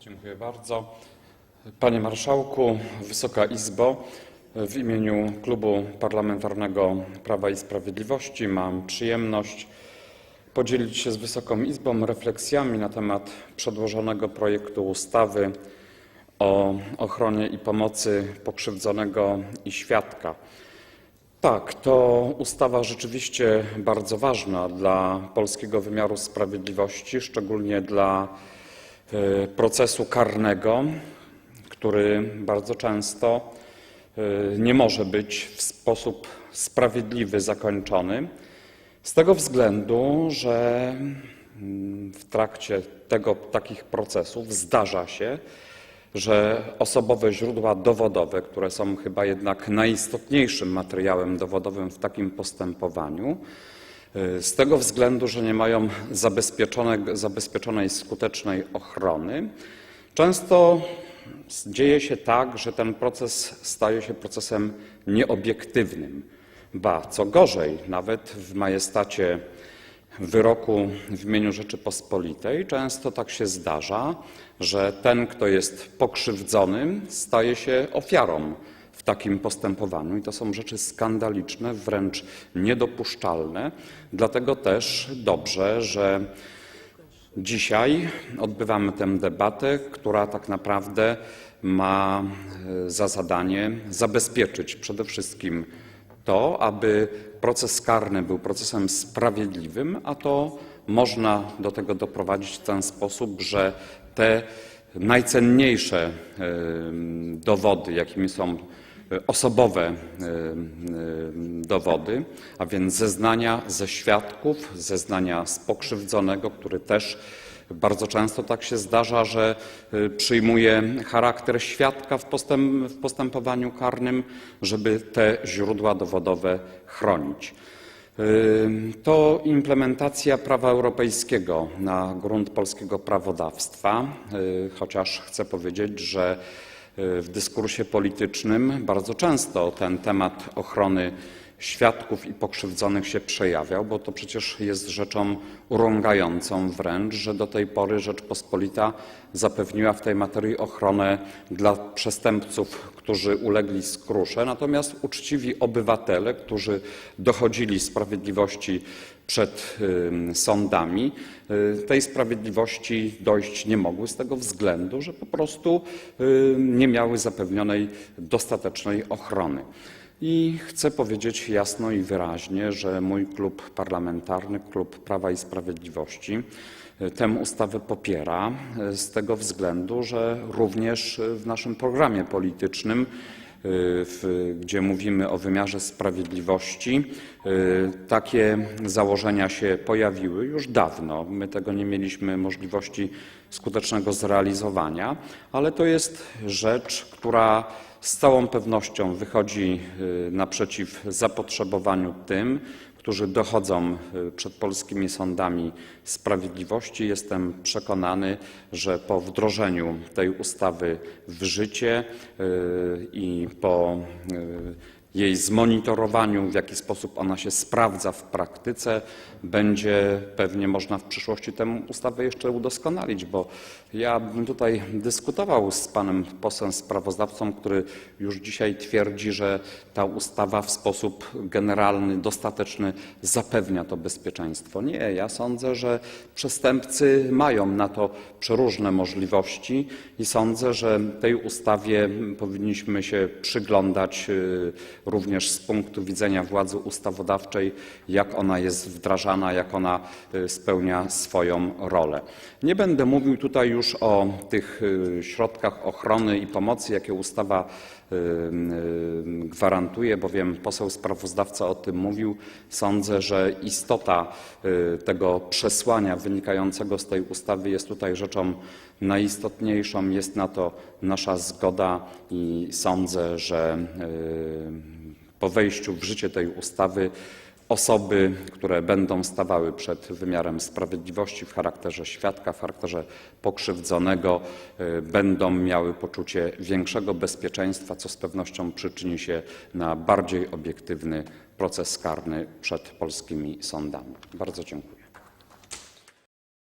Dziękuję bardzo. Panie Marszałku, Wysoka Izbo, w imieniu Klubu Parlamentarnego Prawa i Sprawiedliwości mam przyjemność podzielić się z Wysoką Izbą refleksjami na temat przedłożonego projektu ustawy o ochronie i pomocy pokrzywdzonego i świadka. Tak, to ustawa rzeczywiście bardzo ważna dla polskiego wymiaru sprawiedliwości, szczególnie dla procesu karnego, który bardzo często e, nie może być w sposób sprawiedliwy zakończony. Z tego względu, że mm, w trakcie tego, takich procesów zdarza się, że osobowe źródła dowodowe, które są chyba jednak najistotniejszym materiałem dowodowym w takim postępowaniu, z tego względu, że nie mają zabezpieczone, zabezpieczonej skutecznej ochrony, często dzieje się tak, że ten proces staje się procesem nieobiektywnym. Ba, co gorzej, nawet w majestacie wyroku w imieniu Rzeczypospolitej często tak się zdarza, że ten, kto jest pokrzywdzonym, staje się ofiarą w takim postępowaniu. I to są rzeczy skandaliczne, wręcz niedopuszczalne. Dlatego też dobrze, że dzisiaj odbywamy tę debatę, która tak naprawdę ma e, za zadanie zabezpieczyć przede wszystkim to, aby proces karny był procesem sprawiedliwym, a to można do tego doprowadzić w ten sposób, że te najcenniejsze e, dowody, jakimi są osobowe e, e, dowody, a więc zeznania ze świadków, zeznania z pokrzywdzonego, który też bardzo często tak się zdarza, że przyjmuje charakter świadka w, postęp, w postępowaniu karnym, żeby te źródła dowodowe chronić. To implementacja prawa europejskiego na grunt polskiego prawodawstwa, chociaż chcę powiedzieć, że w dyskursie politycznym. Bardzo często ten temat ochrony świadków i pokrzywdzonych się przejawiał, bo to przecież jest rzeczą urągającą wręcz, że do tej pory Rzeczpospolita zapewniła w tej materii ochronę dla przestępców, którzy ulegli skrusze, natomiast uczciwi obywatele, którzy dochodzili sprawiedliwości przed sądami, y, tej sprawiedliwości dojść nie mogły z tego względu, że po prostu nie miały zapewnionej dostatecznej ochrony. I chcę powiedzieć jasno i wyraźnie, że mój klub parlamentarny, klub Prawa i Sprawiedliwości, e, tę ustawę popiera e, z tego względu, że również w naszym programie politycznym, e, w, gdzie mówimy o wymiarze sprawiedliwości, takie założenia się pojawiły już dawno. My tego nie mieliśmy możliwości skutecznego zrealizowania, ale to jest rzecz, która z całą pewnością wychodzi y, naprzeciw zapotrzebowaniu tym, którzy dochodzą y, przed polskimi sądami sprawiedliwości. Jestem przekonany, że po wdrożeniu tej ustawy w życie y, i po jej zmonitorowaniu, w jaki sposób ona się sprawdza w praktyce, będzie pewnie można w przyszłości tę ustawę jeszcze udoskonalić, bo ja bym tutaj dyskutował z panem posłem sprawozdawcą, który już dzisiaj twierdzi, że ta ustawa w sposób generalny, dostateczny zapewnia to bezpieczeństwo. Nie, ja sądzę, że przestępcy mają na to przeróżne możliwości i sądzę, że tej ustawie powinniśmy się przyglądać y, również z punktu widzenia władzy ustawodawczej, jak ona jest wdrażana, jak ona y, spełnia swoją rolę. Nie będę mówił tutaj już o tych y, środkach ochrony i pomocy, jakie ustawa gwarantuje, bowiem poseł sprawozdawca o tym mówił. Sądzę, że istota tego przesłania wynikającego z tej ustawy jest tutaj rzeczą najistotniejszą. Jest na to nasza zgoda i sądzę, że po wejściu w życie tej ustawy osoby, które będą stawały przed wymiarem sprawiedliwości w charakterze świadka, w charakterze pokrzywdzonego, y, będą miały poczucie większego bezpieczeństwa, co z pewnością przyczyni się na bardziej obiektywny proces karny przed polskimi sądami. Bardzo dziękuję.